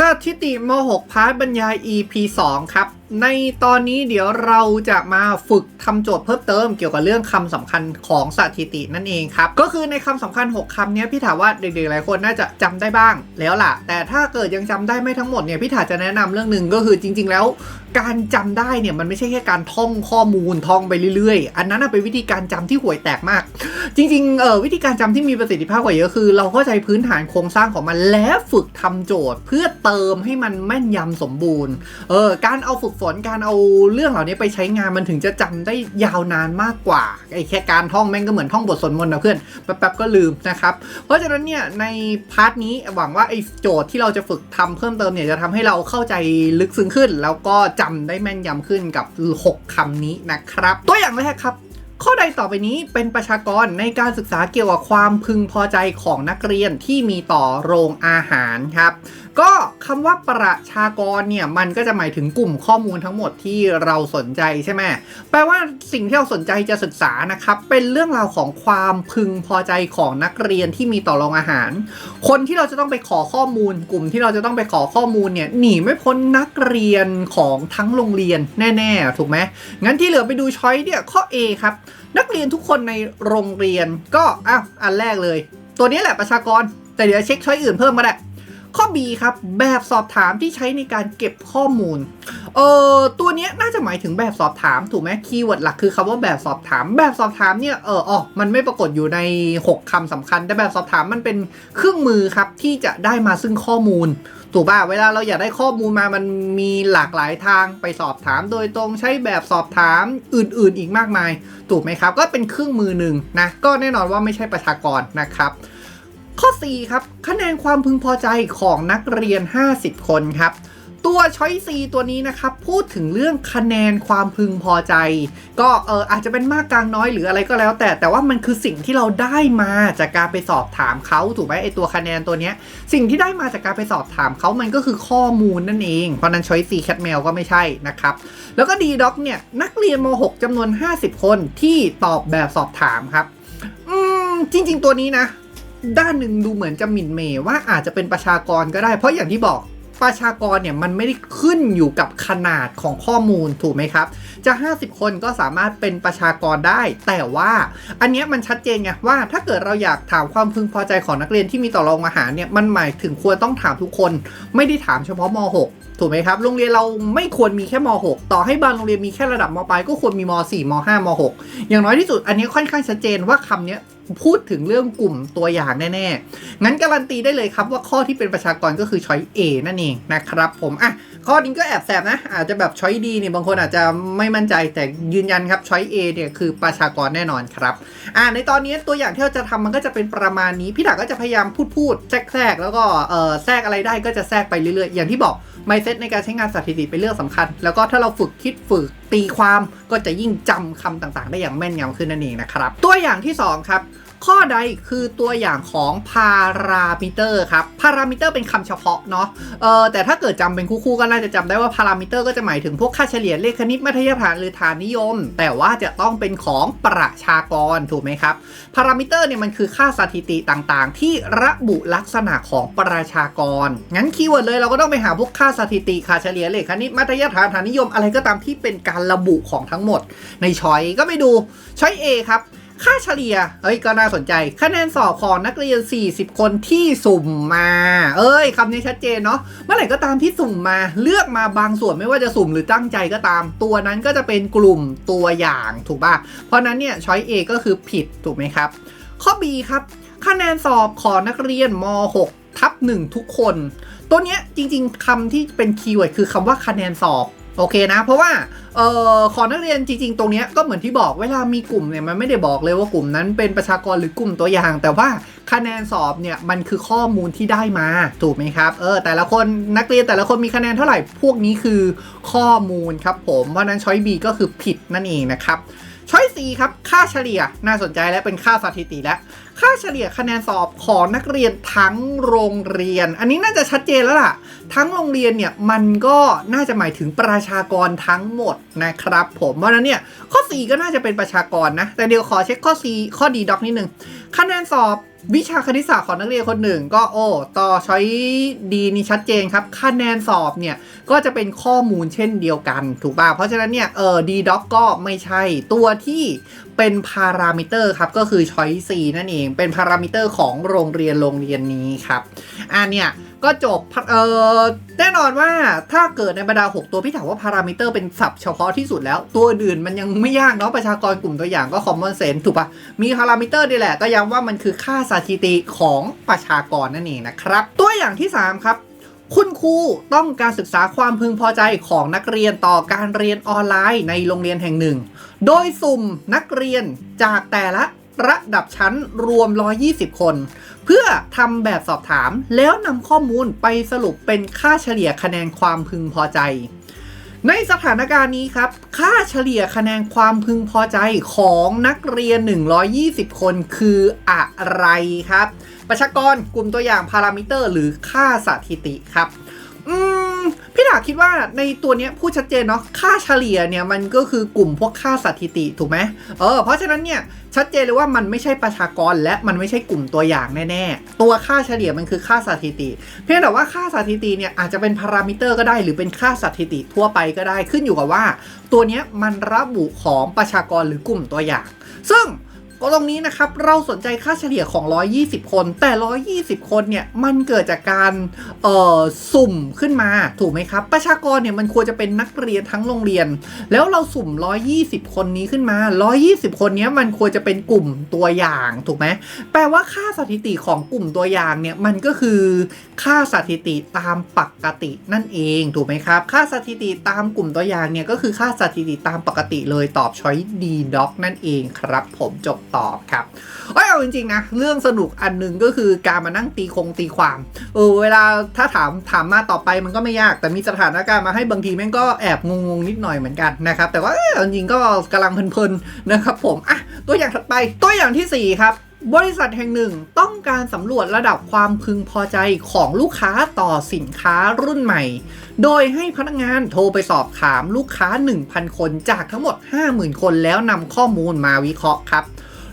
สถิติม .6 พาร์ทบรรยาย EP 2 ครับ ในตอนนี้เดี๋ยวเราจะมาฝึกทำโจทย์เพิ่มเติมเกี่ยวกับเรื่องคำสำคัญของสถิตินั่นเองครับ ก็คือในคำสำคัญ 6คำเนี้ยพี่ถาว่าเด็กๆหลายคนน่าจะจำได้บ้างแล้วล่ะ แต่ถ้าเกิดยังจำได้ไม่ทั้งหมดเนี่ยพี่ถาจะแนะนำเรื่องหนึ่งก็คือจริง ๆ แล้ว การจำได้เนี่ยมันไม่ใช่แค่การท่องข้อมูลท่องไปเรื่อยๆ อันนั้นเป็นวิธีการจำที่ห่วยแตกมาก จริงๆเออวิธีการจำที่มีประสิทธิภาพกว่าเยอะคือ เราเข้าใจพื้นฐานโครงสร้างของมันและฝึกทำโจทย์ เพื่อเติมให้มันแม่นยำสมบูรณ์เออการเอาฝึกฝนการเอาเรื่องเหล่านี้ไปใช้งานมันถึงจะจำได้ยาวนานมากกว่าไอ้แค่การท่องแม่งก็เหมือนท่องบทสวดมนต์นะเพื่อนแป๊บๆก็ลืมนะครับ เพราะฉะนั้นเนี่ยในพาร์ทนี้หวังว่าไอ้โจทย์ที่เราจะฝึกทำเพิ่มเติมเนี่ยจะทำให้เราเข้าใจลึกซึ้งขึ้น แล้วก็จำได้แม่นยำขึ้นกับ 6คำนี้นะครับ ตัวอย่างแรกครับข้อใดต่อไปนี้เป็นประชากรในการศึกษาเกี่ยวกับความพึงพอใจของนักเรียนที่มีต่อโรงอาหารครับ ก็คำว่าประชากรเนี่ยมันก็จะหมายถึงกลุ่มข้อมูลทั้งหมดที่เราสนใจใช่ไหมแปลว่าสิ่งที่เราสนใจจะศึกษานะครับ เป็นเรื่องราวของความพึงพอใจของนักเรียนที่มีต่อโรงอาหาร คนที่เราจะต้องไปขอข้อมูล กลุ่มที่เราจะต้องไปขอข้อมูลเนี่ยหนีไม่พ้นนักเรียนของทั้งโรงเรียนแน่ๆ ถูกไหมงั้นที่เหลือไปดูช้อยเนี่ยข้อ A ครับ นักเรียนทุกคนในโรงเรียนก็อ้าวอันแรกเลย ตัวนี้แหละประชากร แต่เดี๋ยวเช็คช้อยอื่นเพิ่มมาได้ ข้อ B ครับ แบบสอบถามที่ใช้ในการเก็บข้อมูล เออตัวนี้น่าจะหมายถึงแบบสอบถามถูกไหมคีย์เวิร์ดหลักคือคำว่าแบบสอบถาม แบบสอบถามเนี่ย เอออ๋อมันไม่ปรากฏอยู่ใน 6คำสำคัญ แต่แบบสอบถามมันเป็นเครื่องมือครับที่จะได้มาซึ่งข้อมูล ถูกป่ะ เวลาเราอยากได้ข้อมูลมา มันมีหลากหลายทางไปสอบถาม โดยตรงใช้แบบสอบถามอื่น ๆ อีกมากมาย ถูกไหมครับ ก็เป็นเครื่องมือหนึ่งนะ ก็แน่นอนว่าไม่ใช่ประชากรนะครับ ข้อ 4 ครับ คะแนนความพึงพอใจของนักเรียน 50 คนครับตัวช้อยซีตัวนี้นะครับพูดถึงเรื่องคะแนนความพึงพอใจ ก็เอออาจจะเป็นมากกลางน้อยหรืออะไรก็แล้ว แต่แต่ว่ามันคือสิ่งที่เราได้มาจากการไปสอบถามเขาถูกไหมไอตัวคะแนนตัวเนี้ยสิ่งที่ได้มาจากการไปสอบถามเขามันก็คือข้อมูลนั่นเอง เพราะนั้นช้อยซีแคทแมวก็ไม่ใช่นะครับ แล้วก็ดีด็อกเนี่ยนักเรียนม .6 จำนวน 50 คนที่ตอบแบบสอบถามครับอืมจริง ๆ ตัวนี้นะ ด้านหนึ่งดูเหมือนจะหมิ่นเมยว่าอาจจะเป็นประชากรก็ได้ เพราะอย่างที่บอกประชากรเนี่ยมันไม่ได้ขึ้นอยู่กับขนาดของข้อมูลถูกไหมครับ จะ 50 คนก็สามารถเป็นประชากรได้ แต่ว่าอันเนี้ยมันชัดเจนไงว่า ถ้าเกิดเราอยากถามความพึงพอใจของนักเรียนที่มีต่อรองอาหารเนี่ยมันหมายถึงควรต้องถามทุกคน ไม่ได้ถามเฉพาะม .6 ถูกไหมครับ โรงเรียนเราไม่ควรมีแค่ม .6 ต่อให้บางโรงเรียนมีแค่ระดับมปลายก็ควรมีม .4 ม .5 ม .6 อย่างน้อยที่สุดอันนี้ค่อนข้างชัดเจนว่าคำนี้พูดถึงเรื่องกลุ่มตัวอย่างแน่ๆ งั้นการันตีได้เลยครับว่าข้อที่เป็นประชากรก็คือช้อย A นั่นเองนะครับผมอะ ข้อนี้ก็แอบแสบนะ อาจจะแบบช้อยดีเนี่ยบางคนอาจจะไม่มั่นใจแต่ยืนยันครับช้อย A เนี่ยคือประชากรแน่นอนครับอ่าในตอนนี้ตัวอย่างที่เราจะทำมันก็จะเป็นประมาณนี้ พี่ดักก็จะพยายามพูดพูดแทรกแทรกแล้วก็เออแทรกอะไรได้ก็จะแทรกไปเรื่อยๆ อย่างที่บอกไมเซ็ตในการใช้งานสถิติเป็นเรื่องสำคัญ แล้วก็ถ้าเราฝึกคิดฝึกตีความก็จะยิ่งจำคำต่างๆ ได้อย่างแม่นยำขึ้นนั่นเองนะครับตัวอย่างที่2ครับ ข้อใดคือตัวอย่างของพารามิเตอร์ครับพารามิเตอร์เป็นคำเฉพาะเนาะเออแต่ถ้าเกิดจำเป็นคู่ๆก็น่าจะจำได้ว่าพารามิเตอร์ก็จะหมายถึงพวกค่าเฉลี่ยเลขคณิตมัธยฐานหรือฐานนิยม แต่ว่าจะต้องเป็นของประชากรถูกไหมครับพารามิเตอร์เนี่ยมันคือค่าสถิติต่างๆ ที่ระบุลักษณะของประชากร งั้นคีย์เวิร์ดเลยเราก็ต้องไปหาพวกค่าสถิติค่าเฉลี่ยเลขคณิตมัธยฐานฐานนิยมอะไรก็ตามที่เป็นการระบุของทั้งหมด ในช้อยก็ไปดูช้อย A ครับ ค่าเฉลี่ยเอ้ย ก็น่าสนใจ คะแนนสอบของนักเรียน 40 คนที่สุ่มมา เอ้ยคำนี้ชัดเจนเนาะ เมื่อไหร่ก็ตามที่สุ่มมา เลือกมาบางส่วนไม่ว่าจะสุ่มหรือตั้งใจก็ตาม ตัวนั้นก็จะเป็นกลุ่มตัวอย่างถูกป่ะ เพราะนั้นเนี่ยช้อย A ก็คือผิดถูกไหมครับ ข้อ B ครับ คะแนนสอบของนักเรียนม .6 ทับ1ทุกคน ตัวเนี้ยจริงๆคำที่เป็นคีย์เวิร์ดคือคำว่าคะแนนสอบ โอเคนะ เพราะว่าเอ่อขอนักเรียนจริง ๆ ตรงนี้ก็เหมือนที่บอกเวลามีกลุ่มเนี่ยมันไม่ได้บอกเลยว่ากลุ่มนั้นเป็นประชากรหรือกลุ่มตัวอย่าง แต่ว่าคะแนนสอบเนี่ยมันคือข้อมูลที่ได้มาถูกไหมครับเออแต่ละคนนักเรียนแต่ละคนมีคะแนนเท่าไหร่พวกนี้คือข้อมูลครับผมเพราะนั้นช้อยบีก็คือผิดนั่นเองนะครับ ช้อย C ครับ ค่าเฉลี่ยน่าสนใจและเป็นค่าสถิติแล้วค่าเฉลี่ยคะแนนสอบของนักเรียนทั้งโรงเรียน อันนี้น่าจะชัดเจนแล้วล่ะ ทั้งโรงเรียนเนี่ยมันก็น่าจะหมายถึงประชากรทั้งหมดนะครับ ผมเพราะนั้นเนี่ยข้อ 4 ก็น่าจะเป็นประชากรนะ แต่เดี๋ยวขอเช็คข้อ 4 ข้อดีด็อกนิดนึงคะแนนสอบ วิชาคณิตศาสตร์ของนักเรียนคนหนึ่งก็โอ้ต่อช้อยดีนี่ชัดเจนครับคะแนนสอบเนี่ยก็จะเป็นข้อมูลเช่นเดียวกันถูกป่ะเพราะฉะนั้นเนี่ยเออดีด็อกก็ไม่ใช่ตัวที่เป็นพารามิเตอร์ครับก็คือช้อยซีนั่นเองเป็นพารามิเตอร์ของโรงเรียนโรงเรียนนี้ครับอ่าเนี่ย ก็จบเออแน่นอนว่าถ้าเกิดในบรรดา 6 ตัวพี่ถามว่าพารามิเตอร์เป็นศัพท์เฉพาะที่สุดแล้ว ตัวอื่นมันยังไม่ยากเนาะประชากรกลุ่มตัวอย่างก็คอมมอนเซนถูกปะมีพารามิเตอร์นี่แหละก็ย้ำว่ามันคือค่าสถิติของประชากรนั่นเองนะครับ ตัวอย่างที่ 3 ครับคุณครูต้องการศึกษาความพึงพอใจของนักเรียนต่อการเรียนออนไลน์ในโรงเรียนแห่งหนึ่ง โดยสุ่มนักเรียนจากแต่ละระดับชั้นรวม 120 คน พื่อทำแบบสอบถาม แล้วนำข้อมูลไปสรุปเป็นค่าเฉลี่ยคะแนนความพึงพอใจ ในสถานการณ์นี้ครับ ค่าเฉลี่ยคะแนนความพึงพอใจของนักเรียน 120 คนคืออะไรครับ ประชากรกลุ่มตัวอย่างพารามิเตอร์ หรือค่าสถิติครับ อืม พี่ดาคิดว่าในตัวเนี้ยพูดชัดเจนเนาะค่าเฉลี่ยเนี่ยมันก็คือกลุ่มพวกค่าสถิติถูกไหมเออเพราะฉะนั้นเนี่ยชัดเจนเลยว่ามันไม่ใช่ประชากรและมันไม่ใช่กลุ่มตัวอย่างแน่ๆ ตัวค่าเฉลี่ยมันคือค่าสถิติ เพียงแต่ว่าค่าสถิติเนี่ยอาจจะเป็นพารามิเตอร์ก็ได้ หรือเป็นค่าสถิติทั่วไปก็ได้ขึ้นอยู่กับว่า ตัวเนี้ยมันระบุของประชากรหรือกลุ่มตัวอย่าง ซึ่ง ก็ตรงนี้นะครับ เราสนใจค่าเฉลี่ยของ 120 คน แต่ 120 คนเนี่ย มันเกิดจากการเอ่อสุ่มขึ้นมา ถูกไหมครับ ประชากรเนี่ยมันควรจะเป็นนักเรียนทั้งโรงเรียน แล้วเราสุ่ม 120 คนนี้ขึ้นมา 120 คนเนี้ยมันควรจะเป็นกลุ่มตัวอย่างถูกไหมแปลว่าค่าสถิติของกลุ่มตัวอย่างเนี่ยมันก็คือค่าสถิติตามปกตินั่นเองถูกไหมครับ ค่าสถิติตามกลุ่มตัวอย่างเนี่ยก็คือค่าสถิติตามปกติเลยตอบช้อยดีด็อกนั่นเองครับ ผมจบตอบครับเอ้ยเอาจริงๆนะเรื่องสนุกอันหนึ่งก็คือการมานั่งตีคงตีความเออเวลาถ้าถามถามมาต่อไปมันก็ไม่ยาก แต่มีสถานการณ์มาให้บางทีแม่งก็แอบงงๆนิดหน่อยเหมือนกันนะครับแต่ว่าเอ้ยเอาจริงๆก็กำลังเพลินๆนะครับผมอะตัวอย่างถัดไปตัวอย่างทีสี่4ครับบริษัทแห่งหนึ่งต้องการสำรวจระดับความพึงพอใจของลูกค้าต่อสินค้ารุ่นใหม่ โดยให้พนักงานโทรไปสอบถามลูกค้า 1,000 คนจากทั้งหมด 50,000 คนแล้วนำข้อมูลมาวิเคราะห์ครับ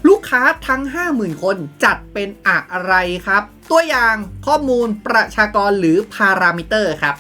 ลูกค้าทั้ง 50,000 คนจัดเป็นอะไรครับ ตัวอย่างข้อมูลประชากรหรือพารามิเตอร์ครับ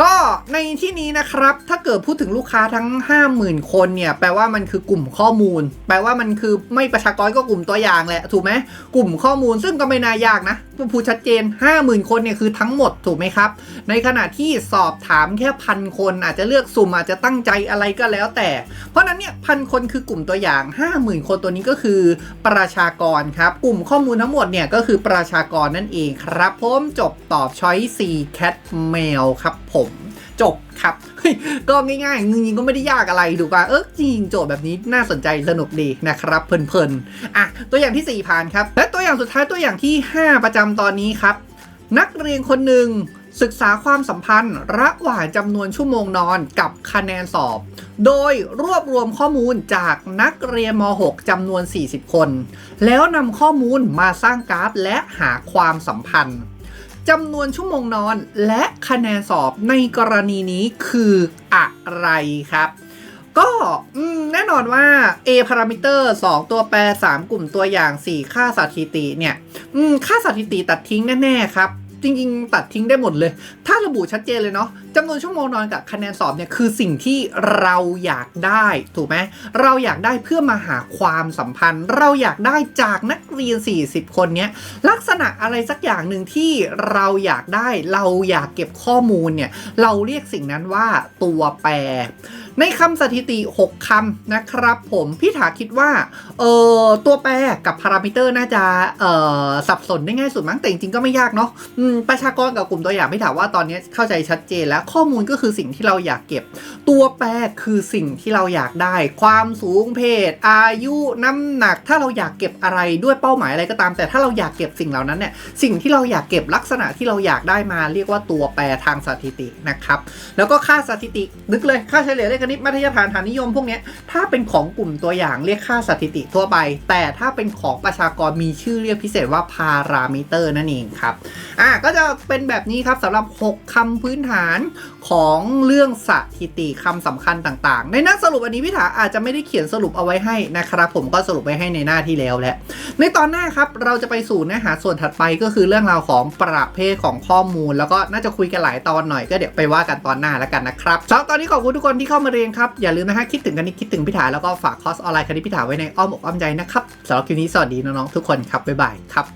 ก็ในที่นี้นะครับ ถ้าเกิดพูดถึงลูกค้าทั้ง 50,000 คนเนี่ย แปลว่ามันคือกลุ่มข้อมูล แปลว่ามันคือไม่ประชากรก็กลุ่มตัวอย่างแหละ ถูกไหมกลุ่มข้อมูลซึ่งก็ไม่น่ายากนะ พูดชัดเจน 50,000 คนเนี่ยคือทั้งหมดถูกไหมครับ ในขณะที่สอบถามแค่พันคน อาจจะเลือกสุ่มอาจจะตั้งใจอะไรก็แล้วแต่ เพราะนั้นเนี่ยพันคนคือกลุ่มตัวอย่าง 50,000 คนตัวนี้ก็คือประชากรครับ กลุ่มข้อมูลทั้งหมดเนี่ยก็คือประชากรนั่นเองครับผมจบตอบช้อย C cat mail ครับผมจบครับ ก็ง่ายๆจริงๆก็ไม่ได้ยากอะไรถูกป่ะเออจริงโจทย์แบบนี้น่าสนใจสนุกดีนะครับเพลินๆอะตัวอย่างที่ 4 ผ่านครับ และตัวอย่างสุดท้ายตัวอย่างที่ 5 ประจำตอนนี้ครับ นักเรียนคนหนึ่งศึกษาความสัมพันธ์ ระหว่างจำนวนชั่วโมงนอนกับคะแนนสอบ โดยรวบรวมข้อมูลจากนักเรียนม .6 จำนวน 40 คน แล้วนำข้อมูลมาสร้างกราฟและหาความสัมพันธ์ จำนวนชั่วโมงนอน และคะแนนสอบในกรณีนี้คืออะไรครับก็แน่นอนว่า A parameter 2 ตัวแปร 3 กลุ่มตัวอย่าง 4 ค่าสถิติเนี่ยค่าสถิติตัดทิ้งแน่ ๆ ครับ จริงๆ ตัดทิ้งได้หมดเลย ถ้าระบุชัดเจนเลยเนาะจำนวนชั่วโมงนอนกับคะแนนสอบเนี่ยคือสิ่งที่เราอยากได้ถูกไหมเราอยากได้เพื่อมาหาความสัมพันธ์ เราอยากได้จากนักเรียน 40 คนเนี้ยลักษณะอะไรสักอย่างหนึ่งที่เราอยากได้เราอยากเก็บข้อมูลเนี่ยเราเรียกสิ่งนั้นว่าตัวแปร ในคำสถิติ 6คำนะครับผมพี่ถาคิดว่าเออตัวแปรกับพารามิเตอร์น่าจะเออสับสนได้ง่ายสุดมั้งแต่จริงๆก็ไม่ยากเนาะอืมประชากรกับกลุ่มตัวอย่างพี่ถามว่าตอนนี้เข้าใจชัดเจนแล้วข้อมูลก็คือสิ่งที่เราอยากเก็บ ตัวแปรคือสิ่งที่เราอยากได้ ความสูงเพศ อายุน้ำหนัก ถ้าเราอยากเก็บอะไรด้วยเป้าหมายอะไรก็ตาม แต่ถ้าเราอยากเก็บสิ่งเหล่านั้นเนี่ยสิ่งที่เราอยากเก็บลักษณะที่เราอยากได้มาเรียกว่าตัวแปรทางสถิตินะครับแล้วก็ค่าสถิตินึกเลยค่าเฉลี่ยเลขคณิตมัธยฐานฐานนิยมพวกนี้ถ้าเป็นของกลุ่มตัวอย่างเรียกค่าสถิติทั่วไป แต่ถ้าเป็นของประชากรมีชื่อเรียกพิเศษว่าพารามิเตอร์นั่นเองครับอะก็จะเป็นแบบนี้ครับสำหรับ 6คำพื้นฐานของเรื่องสถิติคำสำคัญต่างๆ ในหน้าสรุปอันนี้พี่ถาอาจจะไม่ได้เขียนสรุปเอาไว้ให้นะครับ ผมก็สรุปไว้ให้ในหน้าที่แล้วแหละในตอนหน้าครับเราจะไปสู่เนื้อหาส่วนถัดไปก็คือเรื่องราวของประเภทของข้อมูล แล้วก็น่าจะคุยกันหลายตอนหน่อยก็เดี๋ยวไปว่ากันตอนหน้าแล้วกันนะครับสำหรับตอนนี้ขอบคุณทุกคนที่เข้ามาเรียนครับอย่าลืมนะฮะคิดถึงกันนี้คิดถึงพิถาแล้วก็ฝากคอร์สออนไลน์คณิตพิถาไว้ในอ้อมอกอ้อมใจนะครับสำหรับคลิปนี้สวัสดีน้องๆทุกคนครับบ๊ายบายครับ